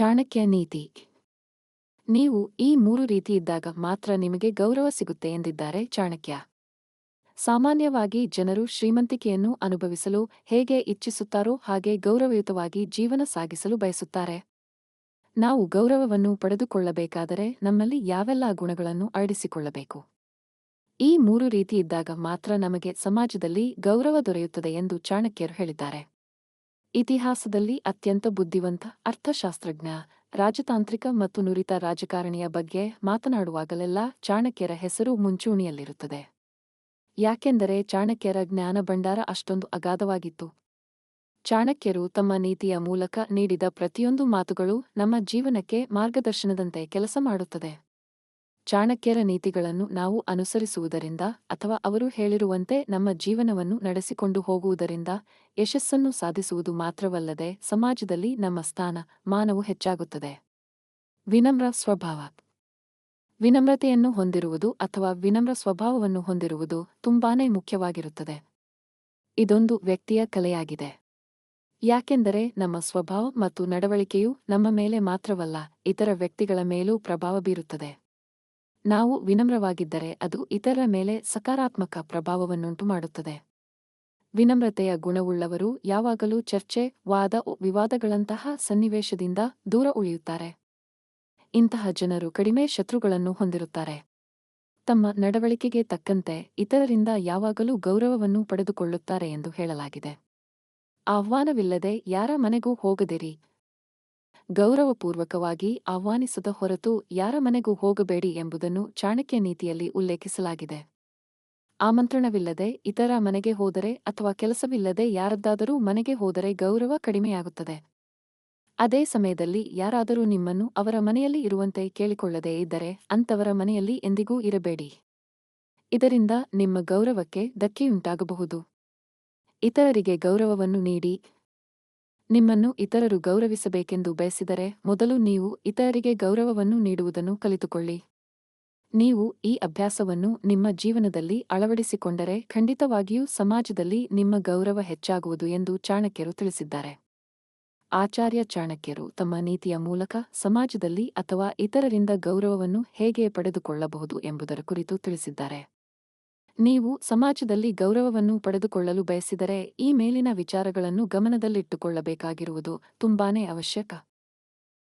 ಚಾಣಕ್ಯ ನೀತಿ. ನೀವು ಈ ಮೂರು ರೀತಿ ಇದ್ದಾಗ ಮಾತ್ರ ನಿಮಗೆ ಗೌರವ ಸಿಗುತ್ತೆ ಎಂದಿದ್ದಾರೆ ಚಾಣಕ್ಯ. ಸಾಮಾನ್ಯವಾಗಿ ಜನರು ಶ್ರೀಮಂತಿಕೆಯನ್ನು ಅನುಭವಿಸಲು ಹೇಗೆ ಇಚ್ಛಿಸುತ್ತಾರೋ ಹಾಗೆ ಗೌರವಯುತವಾಗಿ ಜೀವನ ಸಾಗಿಸಲು ಬಯಸುತ್ತಾರೆ. ನಾವು ಗೌರವವನ್ನು ಪಡೆದುಕೊಳ್ಳಬೇಕಾದರೆ ನಮ್ಮಲ್ಲಿ ಯಾವೆಲ್ಲ ಗುಣಗಳನ್ನು ಅಳಡಿಸಿಕೊಳ್ಳಬೇಕು ಈ ಮೂರು ರೀತಿ ಇದ್ದಾಗ ಮಾತ್ರ ನಮಗೆ ಸಮಾಜದಲ್ಲಿ ಗೌರವ ದೊರೆಯುತ್ತದೆ ಎಂದು ಚಾಣಕ್ಯರು ಹೇಳಿದ್ದಾರೆ. ಇತಿಹಾಸದಲ್ಲಿ ಅತ್ಯಂತ ಬುದ್ಧಿವಂತ ಅರ್ಥಶಾಸ್ತ್ರಜ್ಞ, ರಾಜತಾಂತ್ರಿಕ ಮತ್ತು ನುರಿತ ರಾಜಕಾರಣಿಯ ಬಗ್ಗೆ ಮಾತನಾಡುವಾಗಲೆಲ್ಲ ಚಾಣಕ್ಯರ ಹೆಸರು ಮುಂಚೂಣಿಯಲ್ಲಿರುತ್ತದೆ. ಯಾಕೆಂದರೆ ಚಾಣಕ್ಯರ ಜ್ಞಾನ ಭಂಡಾರ ಅಷ್ಟೊಂದು ಅಗಾಧವಾಗಿತ್ತು. ಚಾಣಕ್ಯರು ತಮ್ಮ ನೀತಿಯ ಮೂಲಕ ನೀಡಿದ ಪ್ರತಿಯೊಂದು ಮಾತುಗಳು ನಮ್ಮ ಜೀವನಕ್ಕೆ ಮಾರ್ಗದರ್ಶನದಂತೆ ಕೆಲಸ ಮಾಡುತ್ತದೆ. ಚಾಣಕ್ಯರ ನೀತಿಗಳನ್ನು ನಾವು ಅನುಸರಿಸುವುದರಿಂದ ಅಥವಾ ಅವರು ಹೇಳಿರುವಂತೆ ನಮ್ಮ ಜೀವನವನ್ನು ನಡೆಸಿಕೊಂಡು ಹೋಗುವುದರಿಂದ ಯಶಸ್ಸನ್ನು ಸಾಧಿಸುವುದು ಮಾತ್ರವಲ್ಲದೆ ಸಮಾಜದಲ್ಲಿ ನಮ್ಮ ಸ್ಥಾನ, ಮಾನವು ಹೆಚ್ಚಾಗುತ್ತದೆ. ವಿನಮ್ರ ಸ್ವಭಾವ. ವಿನಮ್ರತೆಯನ್ನು ಹೊಂದಿರುವುದು ಅಥವಾ ವಿನಮ್ರ ಸ್ವಭಾವವನ್ನು ಹೊಂದಿರುವುದು ತುಂಬಾನೇ ಮುಖ್ಯವಾಗಿರುತ್ತದೆ. ಇದೊಂದು ವ್ಯಕ್ತಿಯ ಕಲೆಯಾಗಿದೆ. ಯಾಕೆಂದರೆ ನಮ್ಮ ಸ್ವಭಾವ ಮತ್ತು ನಡವಳಿಕೆಯು ನಮ್ಮ ಮೇಲೆ ಮಾತ್ರವಲ್ಲ, ಇತರ ವ್ಯಕ್ತಿಗಳ ಮೇಲೂ ಪ್ರಭಾವ ಬೀರುತ್ತದೆ. ನಾವು ವಿನಮ್ರವಾಗಿದ್ದರೆ ಅದು ಇತರರ ಮೇಲೆ ಸಕಾರಾತ್ಮಕ ಪ್ರಭಾವವನ್ನುಂಟು ಮಾಡುತ್ತದೆ ವಿನಮ್ರತೆಯ ಗುಣವುಳ್ಳವರು ಯಾವಾಗಲೂ ಚರ್ಚೆ, ವಾದ ವಿವಾದಗಳಂತಹ ಸನ್ನಿವೇಶದಿಂದ ದೂರ ಉಳಿಯುತ್ತಾರೆ. ಇಂತಹ ಜನರು ಕಡಿಮೆ ಶತ್ರುಗಳನ್ನು ಹೊಂದಿರುತ್ತಾರೆ. ತಮ್ಮ ನಡವಳಿಕೆಗೆ ತಕ್ಕಂತೆ ಇತರರಿಂದ ಯಾವಾಗಲೂ ಗೌರವವನ್ನು ಪಡೆದುಕೊಳ್ಳುತ್ತಾರೆ ಎಂದು ಹೇಳಲಾಗಿದೆ. ಆಹ್ವಾನವಿಲ್ಲದೆ ಯಾರ ಮನೆಗೂ ಹೋಗದಿರಿ ಗೌರವಪೂರ್ವಕವಾಗಿ ಆಹ್ವಾನಿಸದ ಹೊರತು ಯಾರ ಮನೆಗೂ ಹೋಗಬೇಡಿ ಎಂಬುದನ್ನು ಚಾಣಕ್ಯ ನೀತಿಯಲ್ಲಿ ಉಲ್ಲೇಖಿಸಲಾಗಿದೆ. ಆಮಂತ್ರಣವಿಲ್ಲದೆ ಇತರ ಮನೆಗೆ ಹೋದರೆ ಅಥವಾ ಕೆಲಸವಿಲ್ಲದೆ ಯಾರದ್ದಾದರೂ ಮನೆಗೆ ಹೋದರೆ ಗೌರವ ಕಡಿಮೆಯಾಗುತ್ತದೆ. ಅದೇ ಸಮಯದಲ್ಲಿ ಯಾರಾದರೂ ನಿಮ್ಮನ್ನು ಅವರ ಮನೆಯಲ್ಲಿ ಇರುವಂತೆ ಕೇಳಿಕೊಳ್ಳದೇ ಇದ್ದರೆ ಅಂಥವರ ಮನೆಯಲ್ಲಿ ಎಂದಿಗೂ ಇರಬೇಡಿ. ಇದರಿಂದ ನಿಮ್ಮ ಗೌರವಕ್ಕೆ ಧಕ್ಕೆಯುಂಟಾಗಬಹುದು. ಇತರರಿಗೆ ಗೌರವವನ್ನು ನೀಡಿ ನಿಮ್ಮನ್ನು ಇತರರು ಗೌರವಿಸಬೇಕೆಂದು ಬಯಸಿದರೆ ಮೊದಲು ನೀವು ಇತರರಿಗೆ ಗೌರವವನ್ನು ನೀಡುವುದನ್ನು ಕಲಿತುಕೊಳ್ಳಿ. ನೀವು ಈ ಅಭ್ಯಾಸವನ್ನು ನಿಮ್ಮ ಜೀವನದಲ್ಲಿ ಅಳವಡಿಸಿಕೊಂಡರೆ ಖಂಡಿತವಾಗಿಯೂ ಸಮಾಜದಲ್ಲಿ ನಿಮ್ಮ ಗೌರವ ಹೆಚ್ಚಾಗುವುದು ಎಂದು ಚಾಣಕ್ಯರು ತಿಳಿಸಿದ್ದಾರೆ. ಆಚಾರ್ಯ ಚಾಣಕ್ಯರು ತಮ್ಮ ನೀತಿಯ ಮೂಲಕ ಸಮಾಜದಲ್ಲಿ ಅಥವಾ ಇತರರಿಂದ ಗೌರವವನ್ನು ಹೇಗೆ ಪಡೆದುಕೊಳ್ಳಬಹುದು ಎಂಬುದರ ಕುರಿತು ತಿಳಿಸಿದ್ದಾರೆ. ನೀವು ಸಮಾಜದಲ್ಲಿ ಗೌರವವನ್ನು ಪಡೆದುಕೊಳ್ಳಲು ಬಯಸಿದರೆ ಈ ಮೇಲಿನ ವಿಚಾರಗಳನ್ನು ಗಮನದಲ್ಲಿಟ್ಟುಕೊಳ್ಳಬೇಕಾಗಿರುವುದು ತುಂಬಾನೇ ಅವಶ್ಯಕ.